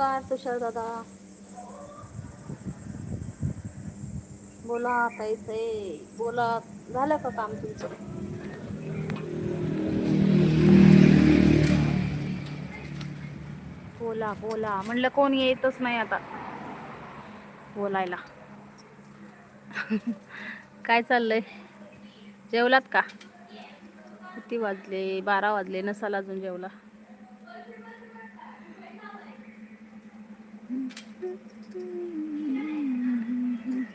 नमस्कार तुषार दादा. बोला काहीच आहे बोला झालं का काम तुमचं? बोला बोला. म्हणलं कोण येतच नाही आता. बोलायला. काय चाललंय? जेवलात का? किती वाजले? बारा वाजले. नसाल अजून जेवला.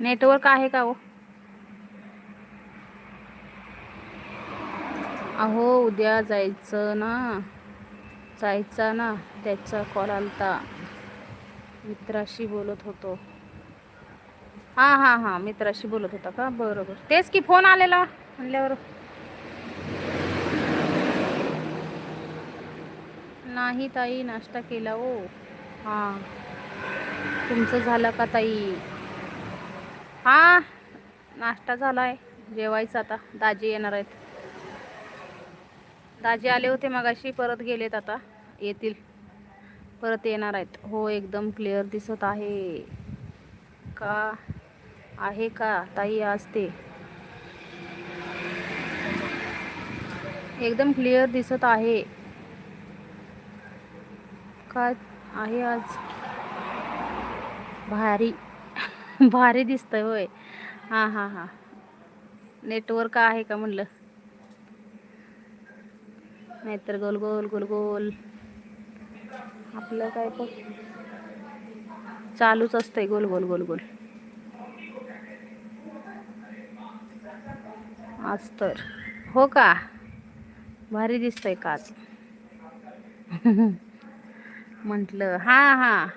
नेटवर्क आहे का हो? अहो उद्या जायचं ना. जायचा ना त्याचा कॉल आलता. मित्राशी बोलत होतो. हां हां हां मित्राशी बोलत होता का? बरोबर. तेच की फोन आलेला म्हणल्यावर. नाही ताई नाश्ता केला हो. हां. तुमचं झालं का ताई? हां नाश्ता झाला आहे जेवायचं आता. दाजी येणार आहेत. दाजी आले होते मगाशी परत गेलेत आता. येतील. परत येणार आहेत. हो एकदम क्लिअर दिसत आहे. का? आहे का? ताई आज ते. एकदम क्लिअर दिसत आहे. का आहे आज? भारी. भारी दिसतंय होय. हां हां हां. नेटवर्क आहे का म्हणलं? नाहीतर गोल गोल गोल गोल. आपलं काय पण. चालूच असतंय गोल गोल गोल गोल. आज तर. हो का? भारी दिसतंय का आज? म्हटलं हां हां.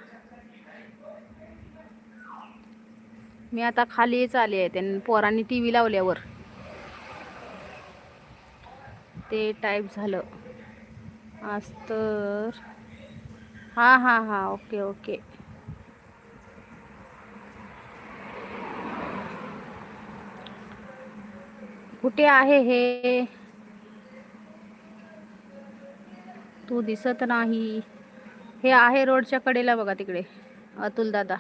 मी आता खालीच आले आहे. त्यांनी पोरांनी टी व्ही लावल्यावर. ते टाईप झालं. आज तर हां हां हां ओके ओके कुठे आहे हे? तू दिसत नाही. हे आहे रोडच्या कडेला बघा तिकडे. अतुल दादा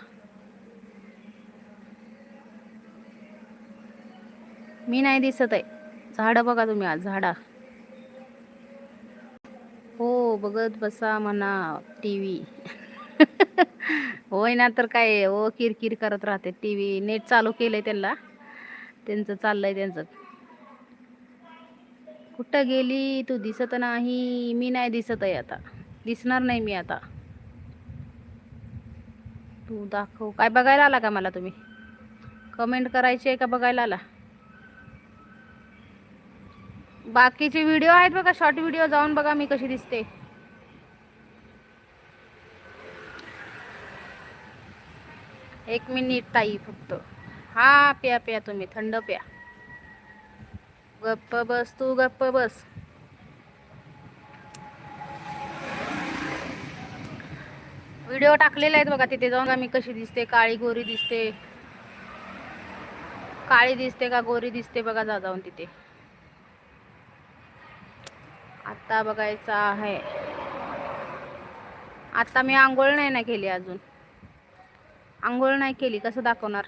मी नाही दिसत आहे. झाडं बघा तुम्ही आज झाडा. हो बघत बसा म्हणा टी व्ही होय ना तर काय हो किरकिर करत राहते टी व्ही नेट चालू केलंय त्यांना. त्यांचं चाललंय त्यांचं. कुठं गेली? तू दिसत नाही. मी नाही दिसत आहे आता. दिसणार नाही मी आता. तू दाखव. काय बघायला आला का मला तुम्ही? कमेंट करायची आहे का बघायला आला? बाकीचे व्हिडिओ आहेत बघा शॉर्ट व्हिडिओ जाऊन बघा मी कशी दिसते. एक मिनिट ताई फक्त. हा प्या प्या तुम्ही थंड प्या. गप्प बस तू गप्प बस. व्हिडिओ टाकलेले आहेत बघा तिथे जाऊन मी कशी दिसते काळी गोरी दिसते. काळी दिसते का गोरी दिसते बघा जा जाऊन तिथे. आता बघायचं आहे. आता मी आंघोळ नाही ना केली अजून. आंघोळ नाही केली कसं दाखवणार?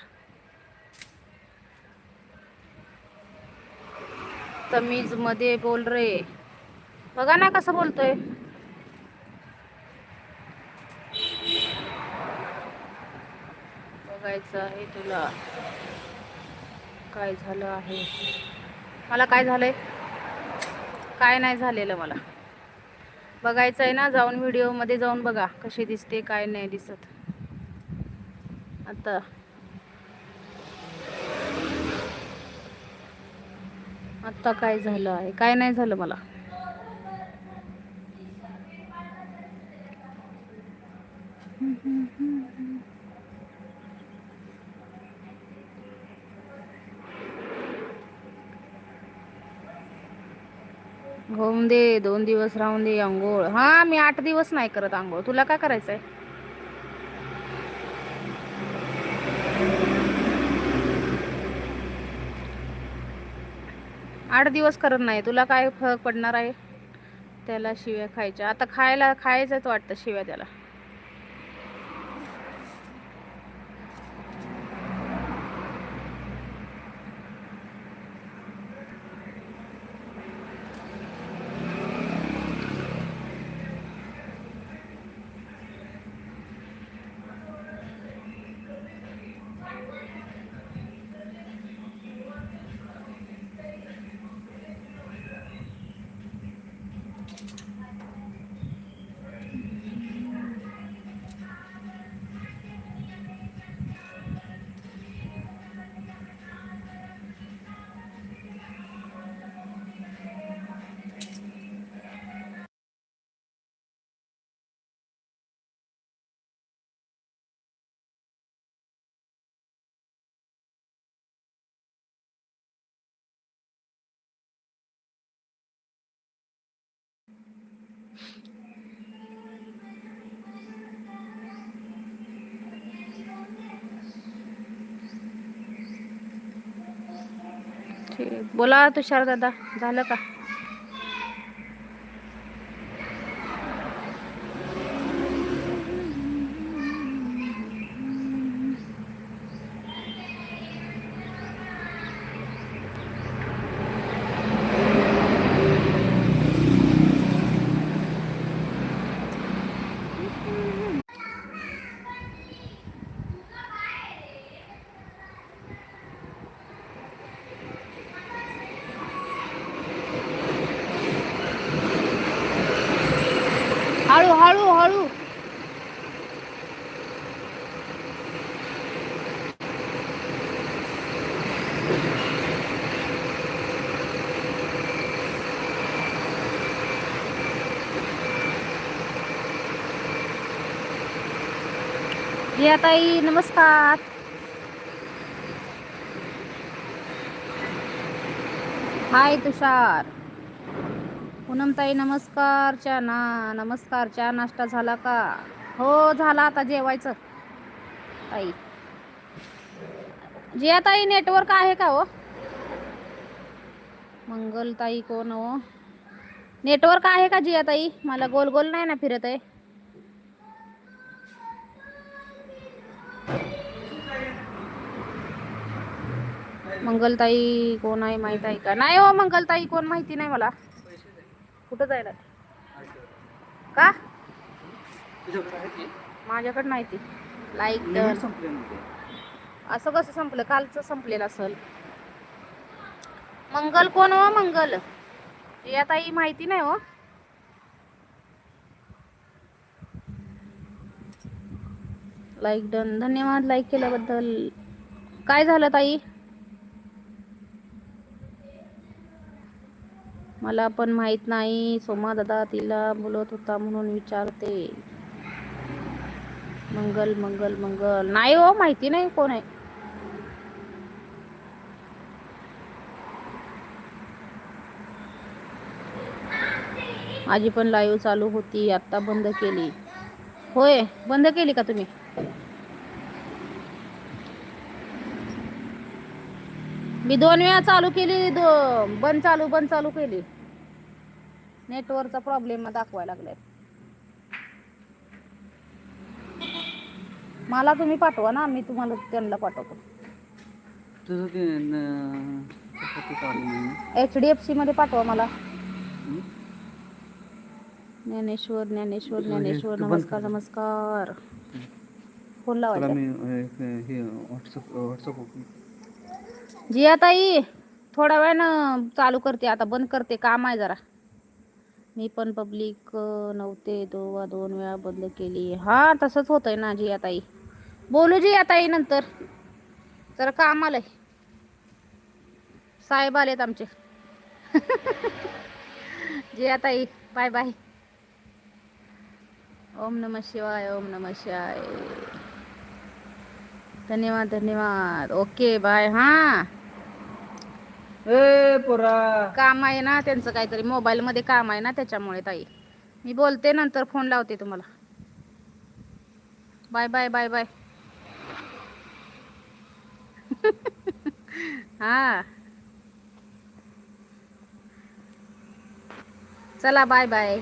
तमीजमध्ये बोल रे. बघा ना कसं बोलतोय. बघायचं आहे तुला. काय झालं आहे? मला काय झालंय? काय नाही झालेलं मला. बघायचं आहे ना जाऊन व्हिडिओमध्ये जाऊन बघा कशी दिसते काय नाही दिसत. आता. आत्ता काय झालं आहे? काय नाही झालं मला. दे दोन दिवस राहून दे आंघोळ. हा मी आठ दिवस नाही करत आंघोळ. तुला काय करायचंय? आठ दिवस करत नाही. तुला काय फरक पडणार आहे? त्याला शिव्या खायच्या. आता खायला खायचंच वाटतं शिव्या त्याला. बोला तुषार दादा झालं का? ताई नमस्कार. हाय तुषार. पूनमताई नमस्कार. चा ना नमस्कार. चा नाश्ता झाला का? हो झाला आता जेवायचं. ताई. जिया ताई नेटवर्क आहे का हो? मंगल ताई कोण हो? नेटवर्क आहे का जिया ताई मला गोल गोल नाही ना फिरत आहे. मंगलताई कोण आहे माहीत आहे का? नाही हो मंगलताई कोण माहिती नाही मला. कुठं जायला? का? माझ्याकडे नाही ती. लाईक डन असं कसं संपलं? कालचं संपलेलं असल. मंगल कोण हो मंगल? या ताई माहिती नाही हो. लाईक डन धन्यवाद लाईक केल्याबद्दल. काय झालं ताई? मला पण माहीत नाही. सोमा दादा तिला बोलत होता म्हणून विचारते. मंगल मंगल मंगल. नाही हो माहिती नाही कोण आहे. माझी पण लाईव्ह चालू होती आता बंद केली. होय बंद केली का तुम्ही? मी दोन वेळा चालू केली दो बंद चालू बंद चालू केली. नेटवर्कचा प्रॉब्लेम दाखवायला लागलाय मला तुम्ही पाठवा ना मी तुम्हाला त्यांना पाठवतो. एच डी एफ सी मध्ये पाठवा मला? ज्ञानेश्वर ज्ञानेश्वर ज्ञानेश्वर नमस्कार कर. नमस्कार. फोन लावायचा. जिया ताई थोड्या वेळानं चालू करते आता बंद करते काम आहे जरा. मी पण पब्लिक नव्हते. दोवा दोन वेळा बंद केली. हा तसंच होतंय ना जी ताई बोलू जी ताई नंतर. जरा काम आलंय. साहेब आलेत आमचे. जी आताई बाय बाय ओम नम शिवाय ओम नम शिवाय. धन्यवाद धन्यवाद. ओके बाय हां. ए पोरा. काम आहे ना त्यांचं काहीतरी. मोबाईल मध्ये काम आहे ना त्याच्यामुळे ताई. मी बोलते नंतर फोन लावते तुम्हाला. Bye bye bye bye. हा. चला बाय बाय.